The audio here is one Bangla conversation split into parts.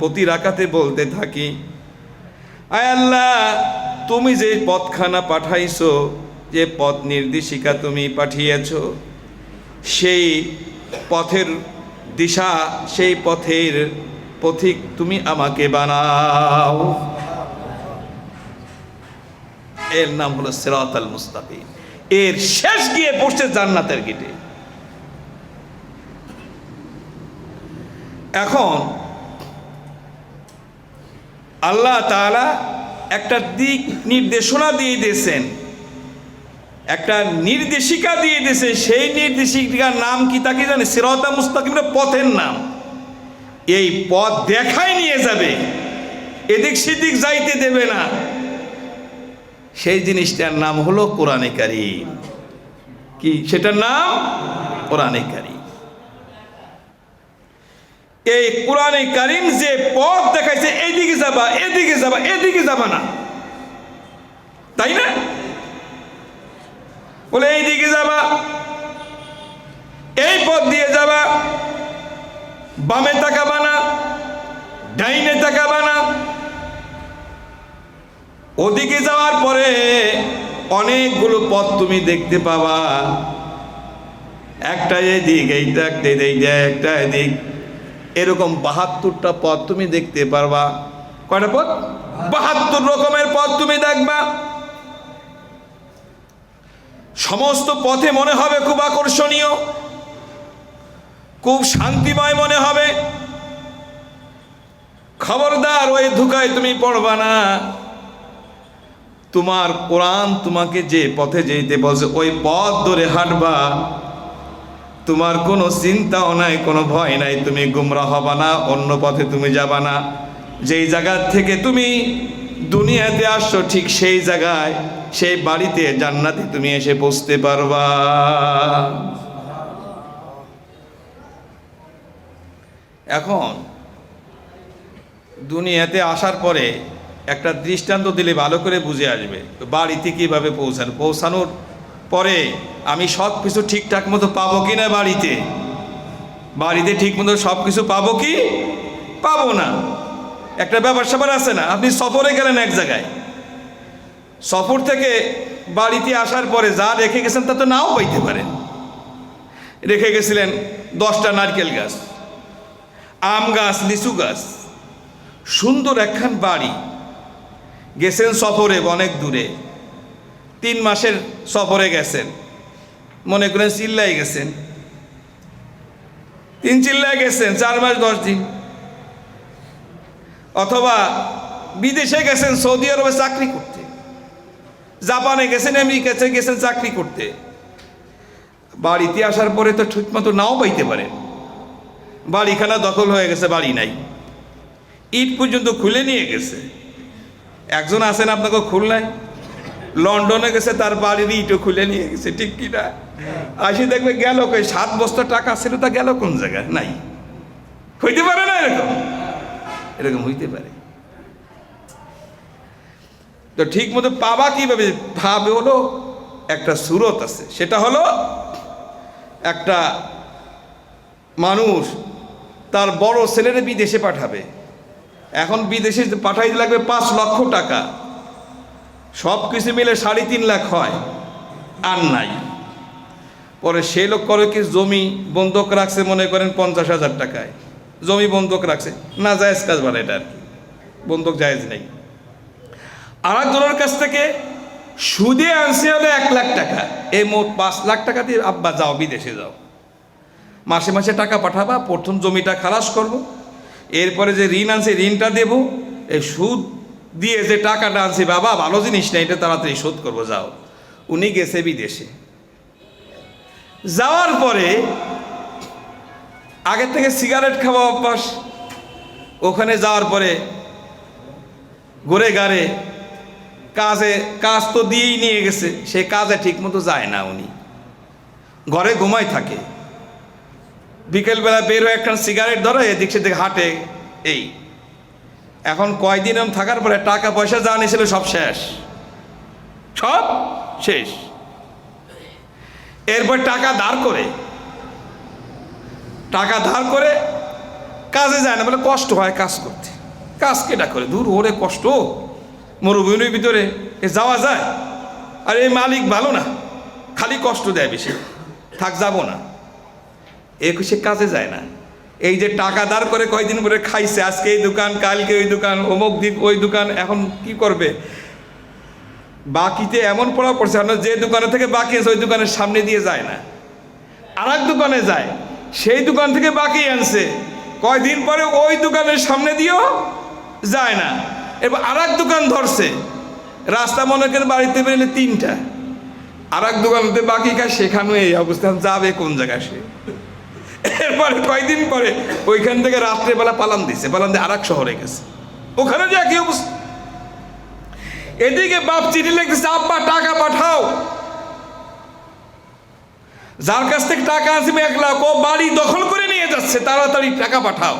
প্রতি রাকাতে বলতে থাকি আল্লাহ, তুমি যে পথখানা পাঠাইছো, যে পথ নির্দেশিকা তুমি পাঠিয়েছো, সেই পথের দিশা, সেই পথের পথিক তুমি আমাকে বানাও। এর নাম হলো সিরাত আল মুস্তাকিম। এর শেষ গিয়ে পড়ছে জান্নাতের গিটে। এখন আল্লাহ তাআলা একটা দিক নির্দেশনা দিয়ে দিয়েছেন, একটা নির্দেশিকা দিয়ে দিয়েছে সেই নির্দেশিকার নাম কি তাকে জানে? সিরতা মুস্তাকিমের পথের নাম। এই পথ দেখায় নিয়ে যাবে, এদিক সেদিক যাইতে দেবে না। সেই জিনিসটার নাম হলো কোরআনে কারিম। কি? সেটার নাম কোরআনে কারিম। এই কোরআনে কারিম যে পথ দেখাইছে, এদিকে যাবা এদিকে যাবা এদিকে যাবা না। তাই না? বলে এই দিকে যাবা, এই পথ দিয়ে যাবা, বামে তাকাবা না, ডাইনে তাকাবা না। ওদিকে যাওয়ার পরে অনেকগুলো পথ তুমি দেখতে পাবা। একটা এদিক, এইটা, একটা এইটা একটা এদিক এরকম বাহাত্তরটা পথ তুমি দেখতে পারবা। কয়টা পথ বাহাত্তর রকমের পথ তুমি দেখবা। সমস্ত পথে মনে হবে খুব আকর্ষণীয়, খুব শান্তিময় মনে হবে। খবরদার ওই ধুকায় তুমি পড়বা না। তোমার কোরআন তোমাকে যে পথে যেতে বলছে, ওই পথ ধরে হাঁটবা। তোমার কোনো চিন্তাও নাই, কোনো ভয় নাই, তুমি গুমরা হবা না, অন্য পথে তুমি যাবা না। যেই জায়গা থেকে তুমি দুনিয়াতে আসছো, ঠিক সেই জায়গায়, সেই বাড়িতে জান্নাতে তুমি এসে পৌঁছতে পারবা। এখন দুনিয়াতে আসার পরে একটা দৃষ্টান্ত দিলে ভালো করে বুঝে আসবে, বাড়িতে কীভাবে পৌঁছানো, পৌঁছানোর পরে আমি সব কিছু ঠিকঠাক মতো পাবো কি না বাড়িতে? বাড়িতে ঠিক মতো সব কিছু পাবো কি? পাবো না। একটা ব্যাপার স্যাপার আছে না, আপনি সফরে গেলেন এক জায়গায়। সফর থেকে বাড়িতে আসার পরে যা রেখে গেছেন তা তো নাও পাইতে পারেন। রেখে গেছিলেন দশটা নারকেল গাছ, আম গাছ, লিচু গাছ। সুন্দর একখান বাড়ি। গেছেন সফরে অনেক দূরে। তিন মাসের সফরে গেছেন। মনে করেন চিল্লাই গেছেন। তিন চিল্লায় গেছেন, চার মাস দশ দিন। অথবা বিদেশে গেছেন, সৌদি আরবে চাকরি করতে। জাপানে গেছেন, আমেরিকাতে গেছেন, চাকরি করতে। বাড়িতে আসার পরে তো ঠিকমতো নাও পাইতে পারেন বাড়িখানা দখল হয়ে গেছে, বাড়ি নাই। ইট পর্যন্ত খুলে নিয়ে গেছে। একজন আছেন আপনাকে খুলনায়। লন্ডনে গেছে, তার বাড়ির ইটো খুলে নিয়ে গেছে, ঠিক কিনা আসি দেখবে গেল কই, সাত বস্তা টাকা ছিল, তা গেল কোন জায়গায়? নাই। হইতে পারে না এরকম? এরকম হইতে পারে। তো ঠিক মতো পাবা কীভাবে? ভাবে হলো, একটা সুরত আছে। সেটা হলো, একটা মানুষ তার বড় ছেলেরে বিদেশে পাঠাবে। এখন বিদেশে পাঠাইতে লাগবে পাঁচ লক্ষ টাকা। সব কিছু মিলে সাড়ে তিন লাখ হয়, আর নাই। পরে সে লোক করে কি জমি বন্ধক রাখছে মনে করেন পঞ্চাশ হাজার টাকায়। জমি বন্ধক রাখছে, না জায়েজ কাজ বলে এটা আর কি, বন্ধক জায়েজ নেই। আর একজনের কাছ থেকে সুদে আনছে হলো এক লাখ টাকা। এই মোট পাঁচ লাখ টাকা দিয়ে, আব্বা যাও, বিদেশে যাও। মাসে মাসে টাকা পাঠাবা, প্রথম জমিটা খালাস করব, এরপরে যে ঋণ আনছে, ঋণটা দেব, এই সুদ দিয়ে যে টাকাটা আনছে, বাবা, ভালো জিনিস না, এটা তাড়াতাড়ি শোধ করব, যাও। উনি গেছে বিদেশে। যাওয়ার পরে আগে থেকে সিগারেট খাওয়া অভ্যাস, ওখানে যাওয়ার পরে ঘুরে গাড়ে কাজে, কাজ তো দিয়েই নিয়ে গেছে, সে কাজে ঠিক মতো যায় না উনি। ঘরে ঘুমাই থাকে। বিকেলবেলা বের হয়ে একটা সিগারেট ধরে, এদিক সেদিক হাঁটে, এই এখন কয়দিন এরম থাকার পরে টাকা পয়সা যা নিয়েছিল সব শেষ। সব শেষ। এরপর টাকা দাঁড় করে, টাকা ধার করে কাজে যায় না, বলে কষ্ট হয় কাজ করতে। কাজ কেটা করে? দূর ওরে কষ্ট। মরুভূমির ভিতরে এ যাওয়া যায়। আর এই মালিক ভালো না, খালি কষ্ট দেয় বেশি। থাক, যাব না। এ সে কাজে যায় না। এই যে টাকা দাঁড় করে কয়দিন পরে খাইছে, আজকে এই দোকান, কালকে ওই দোকান, অমুক দিন ওই দোকান, এখন কি করবে? বাকিতে এমন পড়া পড়ছে আপনার যে দোকানে থেকে বাকি আছে, ওই দোকানের সামনে দিয়ে যায় না। আর দোকানে যায়, সেই দোকান থেকে বাকি আনছে। কয়দিন পরে ওই দোকানের সামনে দিয়েও যায় না। এবার আর এক দোকান ধরছে, রাস্তা মনে করেন বাড়িতে বেরোলে তিনটা। আর এক দোকানতে বাকি খায়, সেখানেও এই অবস্থা, যাবে কোন জায়গায় সে? এরপরে কয়দিন পরে ওইখান থেকে রাত্রেবেলা পালান দিছে, পালান দিয়ে আর শহরে গেছে। ওখানে যে একই অবস্থা। এদিকে বাপ চিঠি লিখতেছে, আব্বা, টাকা পাঠাও। যার কাছ থেকে টাকা আসবে এক লাখ, ও বাড়ি দখল করে নিয়ে যাচ্ছে, তাড়াতাড়ি টাকা পাঠাও।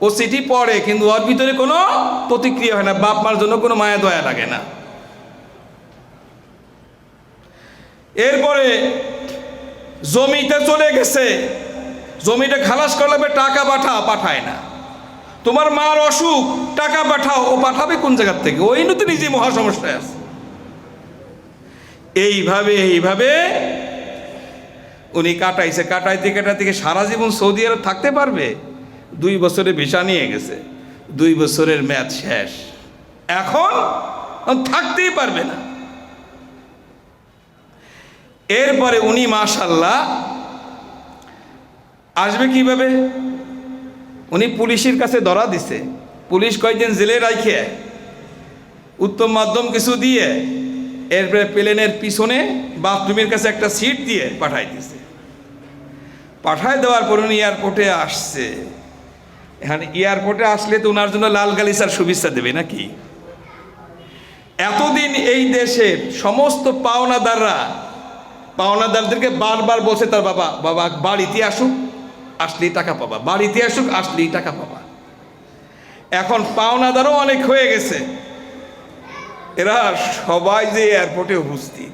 ও চিঠি পড়ে, কিন্তু ওর ভিতরে কোনো প্রতিক্রিয়া হয় না, বাপ মার জন্য কোনো মায়া দয়া লাগে না। এরপরে জমিতে চলে গেছে। জমিটা খালাস করলে টাকা পাঠাও, পাঠায় না। তোমার মার অসুখ, টাকা পাঠাও, ও পাঠাবে কোন জায়গার থেকে? ওই তো নিজে মহা সমস্যায় আছে। এইভাবে এইভাবে উনি কাটাইছে, কাটাইতে কাটাইতে সারা জীবন সৌদি আরব থাকতে পারবে? দুই বছরে ভিসা নিয়ে গেছে। দুই বছরের ম্যাচ শেষ। এখন থাকতেই পারবে না। এরপরে উনি মাশাল্লাহ আসবে কীভাবে? উনি পুলিশের কাছে ধরা দিছে। পুলিশ কয়েকদিন জেলে রাখে উত্তম মাধ্যম কিছু দিয়ে, এরপরে প্লেনের পিছনে বাথরুমের কাছে একটা সিট দিয়ে পাঠাই দিছে। পাঠায় দেওয়ার পর উনি এয়ারপোর্টে আসছে। এখানে এয়ারপোর্টে আসলে তো ওনার জন্য লাল গালিসার শুভেচ্ছা দেবে নাকি? এতদিন এই দেশের সমস্ত পাওনাদাররা পাওনাদারদেরকে বারবার বলছে তার বাবা বাবা, বাড়িতে আসুক, আসলেই টাকা পাবা। বাড়িতে আসুক, আসলেই টাকা পাবা। এখন পাওনাদারও অনেক হয়ে গেছে। এরা সবাই যে এয়ারপোর্টে উপস্থিত।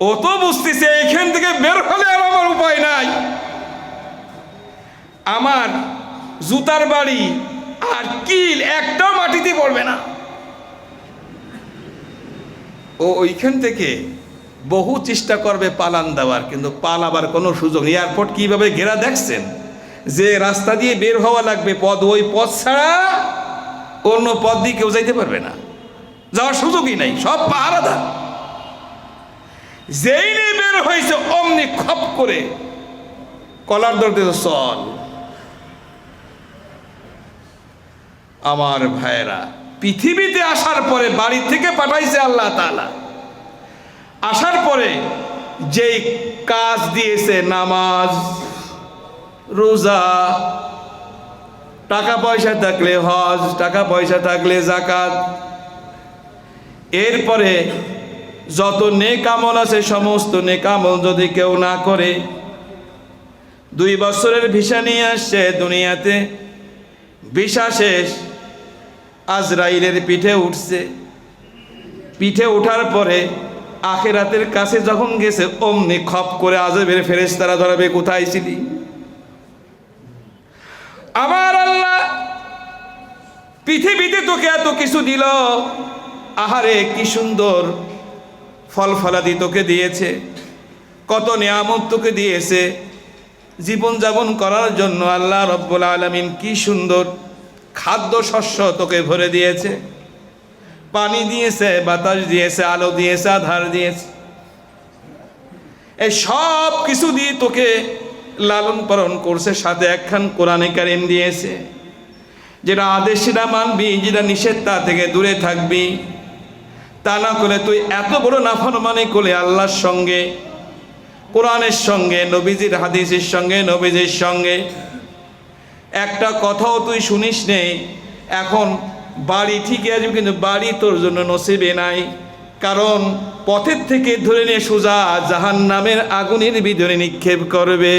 ও তো বুঝতেছে এইখান থেকে বের হলে আর আমার উপায় নাই। আমার জুতার বাড়ি আর কিল একটাও মাটিতে পড়বে না। ও ওইখান থেকে বহু চেষ্টা করবে পালান দেওয়ার, কিন্তু পালাবার কোনো সুযোগ নেই। এয়ারপোর্ট কীভাবে ঘেরা দেখছেন? যে রাস্তা দিয়ে বের হওয়া লাগবে পথ, ওই পথ ছাড়া অন্য পথ দিয়ে কেউ যাইতে পারবে না। যাওয়ার সুযোগই নাই, সব পাহারাদার। যেই বের হয়েছে, অমনি খপ করে কলার ধরতে চল। আমার ভাইয়েরা পৃথিবীতে আসার পরে বাড়ি থেকে পাঠাইছে আল্লাহ তাআলা। আসার পরে যেই কাজ দিয়েছে, নামাজ, রোজা, টাকা পয়সা থাকলে হজ, টাকা পয়সা থাকলে জাকাত এরপরে যত নেকামল আছে, সমস্ত নেকামল যদি কেউ না করে, দুই বছরের ভিসা নিয়ে আসছে দুনিয়াতে, ভিসা শেষ আজরাইলের পিঠে উঠছে। পিঠে ওঠার পরে আখেরাতের কাছে যখন গেছে, অমনি খপ করে আজবের ফেরেস তারা ধরাবে কোথায় ছিলি? আমার আল্লাহ, পৃথিবীতে তোকে এত কিছু দিল। আহারে, কি সুন্দর ফল ফলাদি তোকে দিয়েছে। কত নিয়ামত তোকে দিয়েছে। জীবন যাপন করার জন্য আল্লাহ রব্বুল আলমিন কি সুন্দর খাদ্য শস্য তোকে ভরে দিয়েছে। পানি দিয়েছে, বাতাস দিয়েছে, আলো দিয়েছে, আধার দিয়েছে। এই সব কিছু দিয়ে তোকে লালন পালন করছে, সাথে একখান কোরআনে কারিম দিয়েছে, যেটা আদেশ, সেটা মানবি, যেটা নিষেধ, তা থেকে দূরে থাকবি। তা না করে তুই এত বড় নাফরমানি করলে আল্লাহর সঙ্গে, কোরআনের সঙ্গে, নবীজির হাদিসের সঙ্গে, নবীজির সঙ্গে একটা কথাও তুই শুনিস নেই। এখন বাড়ি ঠিকই আসবে কিন্তু বাড়ি তোর জন্য নসিবে নাই। কারণ পথের থেকে ধরে নিয়ে সোজা জাহান নামের আগুনের ভিতরে নিক্ষেপ করবে।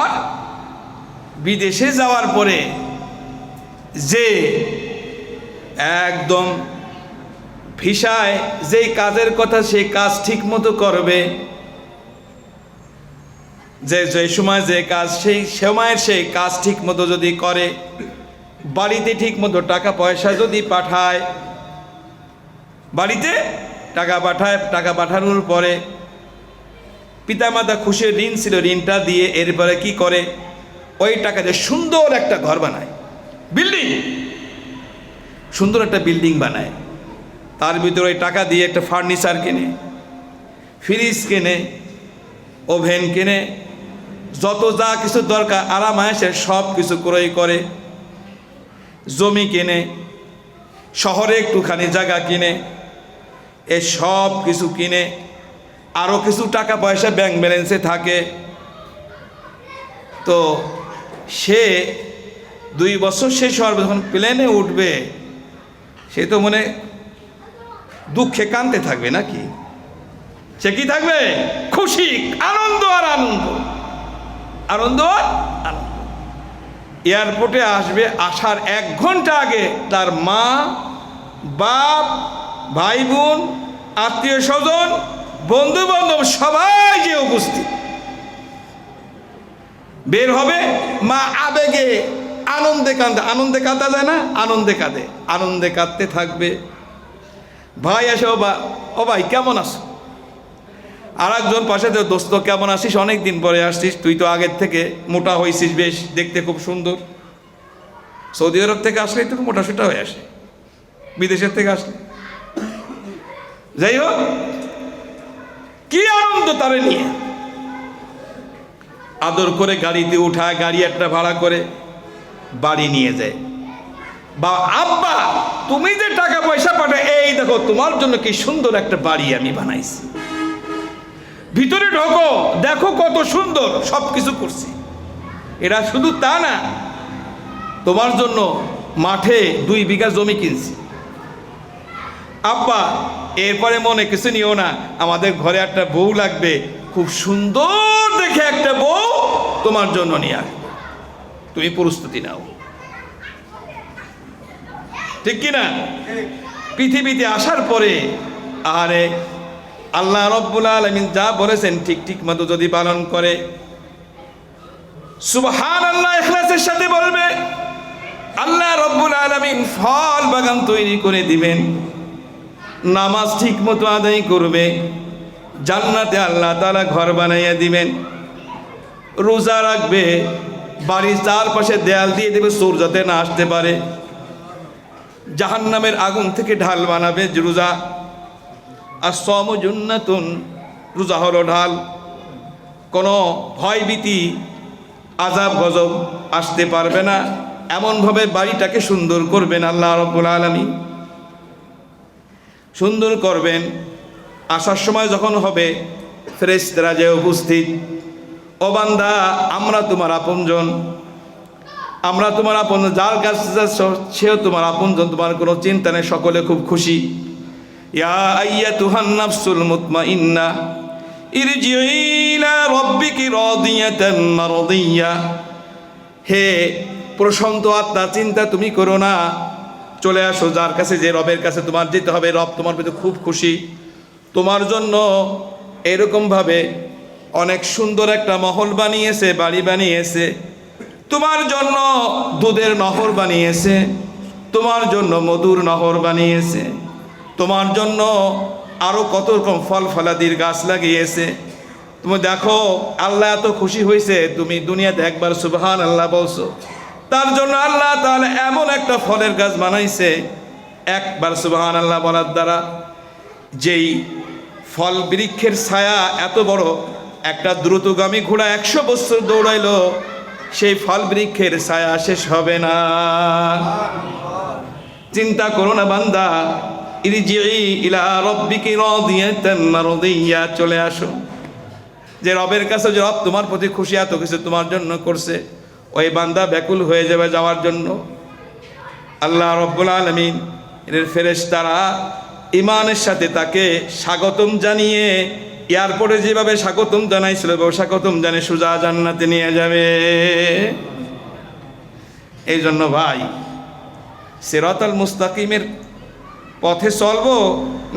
আর বিদেশে যাওয়ার পরে যে একদম ভিসায় যেই কাজের কথা সে কাজ ঠিক মতো করবে যে যে সময় যে কাজ, সেই সময়ের সেই কাজ ঠিক মতো যদি করে, বাড়িতে ঠিক মতো টাকা পয়সা যদি পাঠায়, বাড়িতে টাকা পাঠায়, টাকা পাঠানোর পরে পিতামাতা খুশি ঋণ ছিল, ঋণটা দিয়ে এরপরে কি করে? ওই টাকা দিয়ে সুন্দর একটা ঘর বানায়। বিল্ডিং! সুন্দর একটা বিল্ডিং বানায়। তার ভিতরে ওই টাকা দিয়ে একটা ফার্নিচার কেনে, ফ্রিজ কেনে, ওভেন কেনে যত যা কিছু দরকার, আরাম আয়েসের সব কিছু ক্রয় করে, জমি কেনে, শহরে একটুখানি জায়গা কিনে, এ সব কিছু কিনে আরও কিছু টাকা পয়সা ব্যাংক ব্যালেন্সে থাকে। তো সে দুই বছর শেষ হওয়ার যখন প্লেনে উঠবে, সে তো মনে দুঃখে কানতে থাকবে নাকি? সে কি থাকবে? খুশি, আনন্দ আর আনন্দ। আনন্দ? এয়ারপোর্টে আসবে, আসার এক ঘণ্টা আগে তার মা, বাপ ভাই বোন আত্মীয় স্বজন বন্ধু বান্ধব সবাই যে উপস্থিত। বের হবে মা আবেগে, আনন্দে কাঁদে। আনন্দে কাঁদা যায় না, আনন্দে কাঁদে। আনন্দে কাঁদতে থাকবে। ভাই আসে ও ভাই, কেমন আছো? আর একজন পাশে তো দোস্ত, কেমন আসিস অনেক দিন পরে আসছিস। তুই তো আগের থেকে মোটা হয়েছিস বেশ, দেখতে খুব সুন্দর। সৌদি আরব থেকে আসলেই তো মোটা সোটা হয়ে আসে। বিদেশের থেকে আসলে। যাই হোক, কি আনন্দ তারে নিয়ে? আদর করে গাড়িতে উঠায়, গাড়ি একটা ভাড়া করে বাড়ি নিয়ে যায়। বা, আব্বা, তুমি যে টাকা পয়সা পাঠা এই দেখো, তোমার জন্য কি সুন্দর একটা বাড়ি আমি বানাইছি। ভিতরে ঢোকো দেখো কত সুন্দর সব কিছু করছি। এরা শুধু তা না তোমার জন্য মাঠে দুই বিঘা জমি কিনছি। আব্বা এরপরে মনে কিছু নিও না আমাদের ঘরে একটা বউ লাগবে খুব সুন্দর দেখে একটা বউ তোমার জন্য নিয়ে আসবে। তুমি প্রস্তুতি নাও। ঠিক কি না পৃথিবীতে আসার পরে আরে আল্লাহ রব্বুল আলমিন যা বলেছেন ঠিক ঠিক মতো যদি পালন করে। সুবহান আল্লাহ ইখলাসের সাথে বলবে, আল্লাহ রব্বুল আলমিন ফল বাগান তৈরি করে দিবেন, নামাজ ঠিক মতো আদায় করবে, জান্নাতে আল্লাহ তালা ঘর বানাইয়া দিবেন, রোজা রাখবে, বাড়ির চারপাশে দেয়াল দিয়ে দেবে চোর যাতে না আসতে পারে, জাহান্নামের আগুন থেকে ঢাল বানাবে, রোজা আর সম জুন্নাতুন, রোজা হলো ঢাল। কোনো ভয়ভীতি আজাব গজব আসতে পারবে না। এমনভাবে বাড়িটাকে সুন্দর করবেন আল্লাহ রব্বুল আলমী সুন্দর করবেন। আসার সময় যখন হবে ফেরেস্তারা যে উপস্থিত, ও বান্দা, আমরা তোমার আপনজন। আমরা তোমার আপন, যার কাছে সেও তোমার আপনজন। তোমার কোনো চিন্তা নেই, সকলে খুব খুশি। ইয়া আইয়া তুহান নাফসুল মুতমাইন্না ইরজিই ইলা রাব্বিকি রাদিয়াতান মারদিয়া। হে প্রশান্ত আত্মা, চিন্তা তুমি করো না। চলে আসো যার কাছে, যে রবের কাছে তোমার যেতে হবে। রব তোমার প্রতি খুব খুশি। তোমার জন্য এরকমভাবে অনেক সুন্দর একটা মহল বানিয়েছে, বাড়ি বানিয়েছে। তোমার জন্য দুধের নহর বানিয়েছে। তোমার জন্য মধুর নহর বানিয়েছে। তোমার জন্য আরও কত রকম ফল ফলাদির গাছ লাগিয়েছে। তুমি দেখো, আল্লাহ এত খুশি হয়েছে, তুমি দুনিয়াতে একবার সুবহান আল্লাহ বলছো। তার জন্য আল্লাহ তাহলে এমন একটা ফলের গাছ বানাইছে, একবার সুবহান আল্লাহ বলার দ্বারা। যেই ফল বৃক্ষের ছায়া এত বড়, একটা দ্রুতগামী ঘোড়া একশো বছর দৌড়াইল, সেই ফল বৃক্ষের ছায়া শেষ হবে না। চিন্তা করো না বান্দা ইরজিই ইলা রব্বিকি রাদিয়াতান মারদিয়া, চলে আসো। যে রবের কাছে যে রব তোমার প্রতি খুশি, এত কিছু তোমার জন্য করছে। ওই বান্দা ব্যাকুল হয়ে যাবে যাওয়ার জন্য। আল্লাহ রব্বুল আলমিন এর ফেরেশ তারা ইমানের সাথে তাকে স্বাগতম জানিয়ে এয়ারপোর্টে যেভাবে স্বাগতম জানাইছিল স্বাগতম জানে সুজা জান্নাতে নিয়ে যাবে। এই জন্য ভাই, সেরতাল মুস্তাকিমের পথে চলবো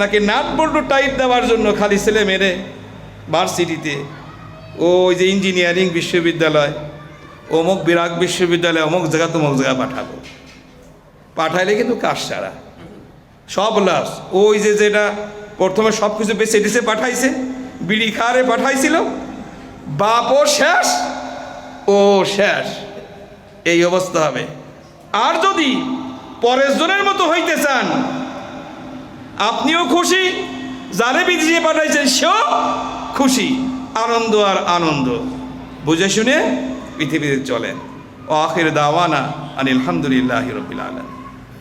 নাকি নাট বল্টু টাইট দেওয়ার জন্য খালি ছেলে মেরে ভার্সিটিতে? ওই যে ইঞ্জিনিয়ারিং বিশ্ববিদ্যালয়, অমুক বিরাগ বিশ্ববিদ্যালয়, অমুক জায়গা তমুক জায়গা পাঠাবো। পাঠাইলে কিন্তু কাজ সারা। সব লাশ ওই যে যেটা প্রথমে সব কিছু বেছে ডিসে পাঠাইছে, বিড়ি খারে পাঠাইছিল, বাপও শেষ, ও শেষ। এই অবস্থা হবে। আর যদি পরের জনের মতো হইতে চান আপনিও খুশি, যারে বিদেশে পাঠাইছেন সেও খুশি। আনন্দ আর আনন্দ। বুঝে শুনে পৃথিবীতে চলেন। ও আখির দাওয়ানা আনিল রবিল আলম